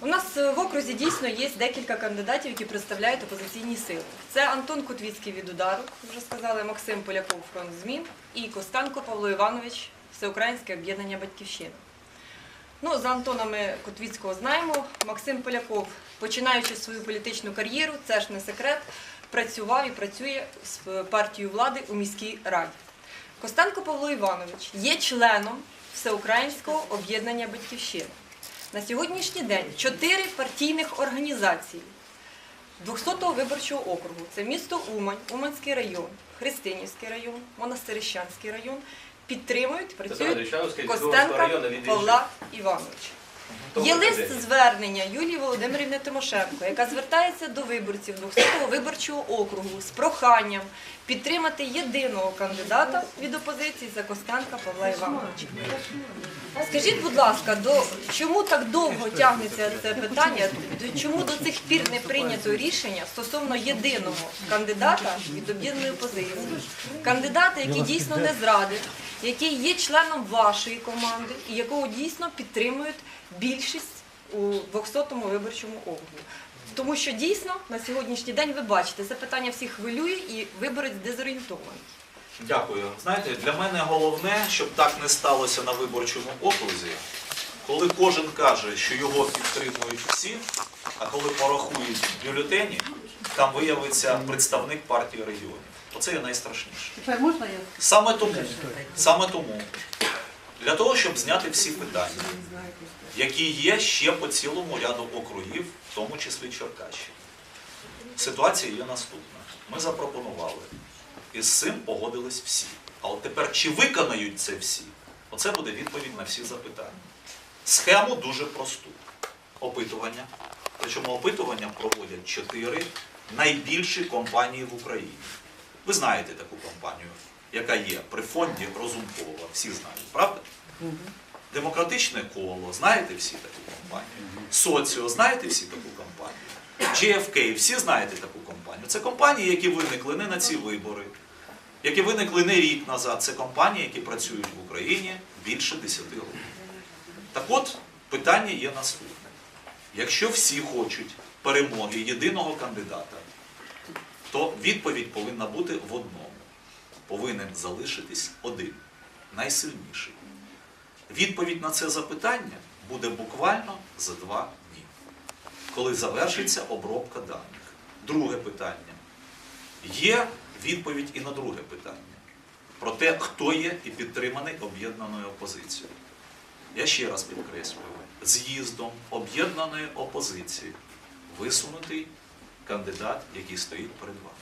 У нас е, в окрузі дійсно є декілька кандидатів, які представляють опозиційні сили. Це Антон Кутвіцький від удару, вже сказали, Максим Поляков фронт змін і Костенко Павло Іванович, Всеукраїнське об'єднання Батьківщина. Ну, за Антонами Котвіцького знаємо. Максим Поляков, починаючи свою політичну кар'єру, це ж не секрет, працював і працює з партією влади у міській раді. Костенко Павло Іванович є членом Всеукраїнського об'єднання Батьківщина. На сьогоднішній день чотири партійних організації 200-го виборчого округу. Це місто Умань, Уманський район, Христинівський район, Монастирищанський район. Підтримують, працюють Костенка Павла Івановича. Є лист звернення Юлії Володимирівни Тимошенко, яка звертається до виборців 200-го виборчого округу з проханням підтримати єдиного кандидата від опозиції за Костенка Павла Івановича. Скажіть, будь ласка, до чому так довго тягнеться це питання? До- Чому до цих пір не прийнято рішення стосовно єдиного кандидата від об'єднаної опозиції? Кандидата, який дійсно не зрадив, який є членом вашої команди і якого дійсно підтримують більшість у 200-му виборчому округу. Тому що дійсно на сьогоднішній день ви бачите, це питання всіх хвилює і виборець дезорієнтований. Дякую. Знаєте, для мене головне, щоб так не сталося на виборчому окрузі, коли кожен каже, що його підтримують всі, а коли порахують бюлетені, там виявиться представник партії регіонів. Оце є найстрашніше. Тепер можна я? Саме тому, саме тому, для того, щоб зняти всі питання, які є ще по цілому ряду округів, в тому числі Черкащини. Ситуація є наступна. Ми запропонували, і з цим погодились всі. А от тепер чи виконають це всі? Оце буде відповідь на всі запитання. Схему дуже просту. Опитування. Причому опитування проводять чотири найбільші компанії в Україні. Ви знаєте таку компанію, яка є при фонді Розумкова, всі знають, правда? Демократичне коло, знаєте всі таку компанію? Соціо, знаєте всі таку компанію? GFK, всі знаєте таку компанію. Це компанії, які виникли не на ці вибори, які виникли не рік назад. Це компанії, які працюють в Україні більше 10 років. Так от, питання є наступне. Якщо всі хочуть перемоги єдиного кандидата, то відповідь повинна бути в одному. Повинен залишитись один, найсильніший. Відповідь на це запитання буде буквально за два дні, коли завершиться обробка даних. Друге питання. Є відповідь і на друге питання про те, хто є і підтриманий об'єднаною опозицією. Я ще раз підкреслюю, з'їздом об'єднаної опозиції висунутий кандидат, який стоїть перед вами.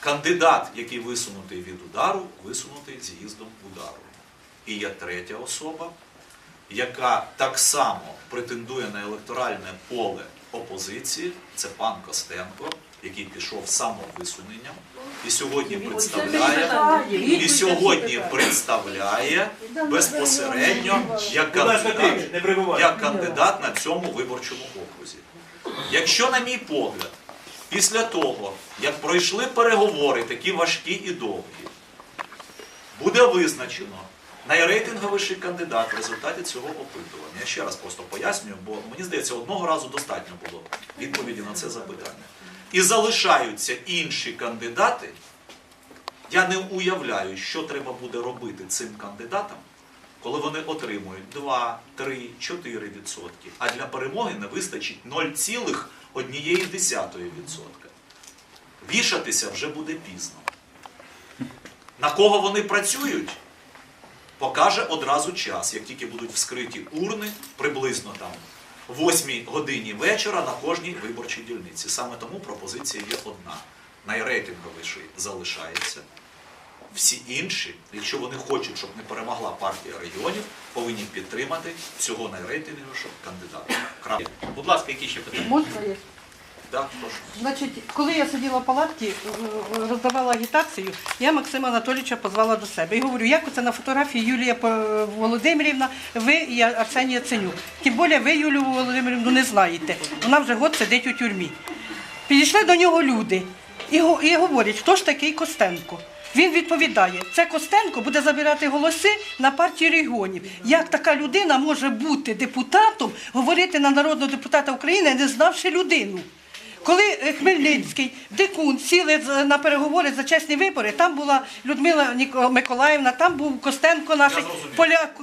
Кандидат, який висунутий від удару, висунутий з'їздом удару. І є третя особа, яка так само претендує на електоральне поле опозиції, це пан Костенко, який пішов самовисуненням і сьогодні представляє, і сьогодні представляє безпосередньо як кандидат, як кандидат на цьому виборчому окрузі. Якщо, на мій погляд, після того, як пройшли переговори, такі важкі і довгі, буде визначено найрейтинговіший кандидат в результаті цього опитування. Я ще раз просто пояснюю, бо мені здається, одного разу достатньо було відповіді на це запитання. І залишаються інші кандидати. Я не уявляю, що треба буде робити цим кандидатам, коли вони отримують 2, 3, 4 відсотки, а для перемоги не вистачить 0,1 відсотка. Вішатися вже буде пізно. На кого вони працюють, покаже одразу час, як тільки будуть вскриті урни, приблизно там в 8 годині вечора на кожній виборчій дільниці. Саме тому пропозиція є одна. Найрейтинговіший залишається. Всі інші, якщо вони хочуть, щоб не перемогла партія регіонів, повинні підтримати цього найрейтинговішого кандидата. Крапка. Будь ласка, які ще питання? Можна я? Так, прошу. Значить, коли я сиділа в палатці, е, роздавала агітацію, я Максима Анатолійовича позвала до себе. І говорю, як оце на фотографії Юлія Володимирівна, ви і Арсенія Ценюк. Тим більше ви Юлію Володимирівну не знаєте. Вона вже год сидить у тюрмі. Підійшли до нього люди і говорять, хто ж такий Костенко. Він відповідає, це Костенко буде забирати голоси на партії регіонів. Як така людина може бути депутатом, говорити на народного депутата України, не знавши людину? Коли е, Хмельницький, Дикун сіли на переговори за чесні вибори, там була Людмила Миколаївна, там був Костенко наш зрозумів. Поляк,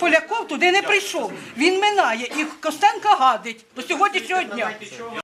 Поляков туди не прийшов. Він минає і Костенко гадить до сьогоднішнього дня.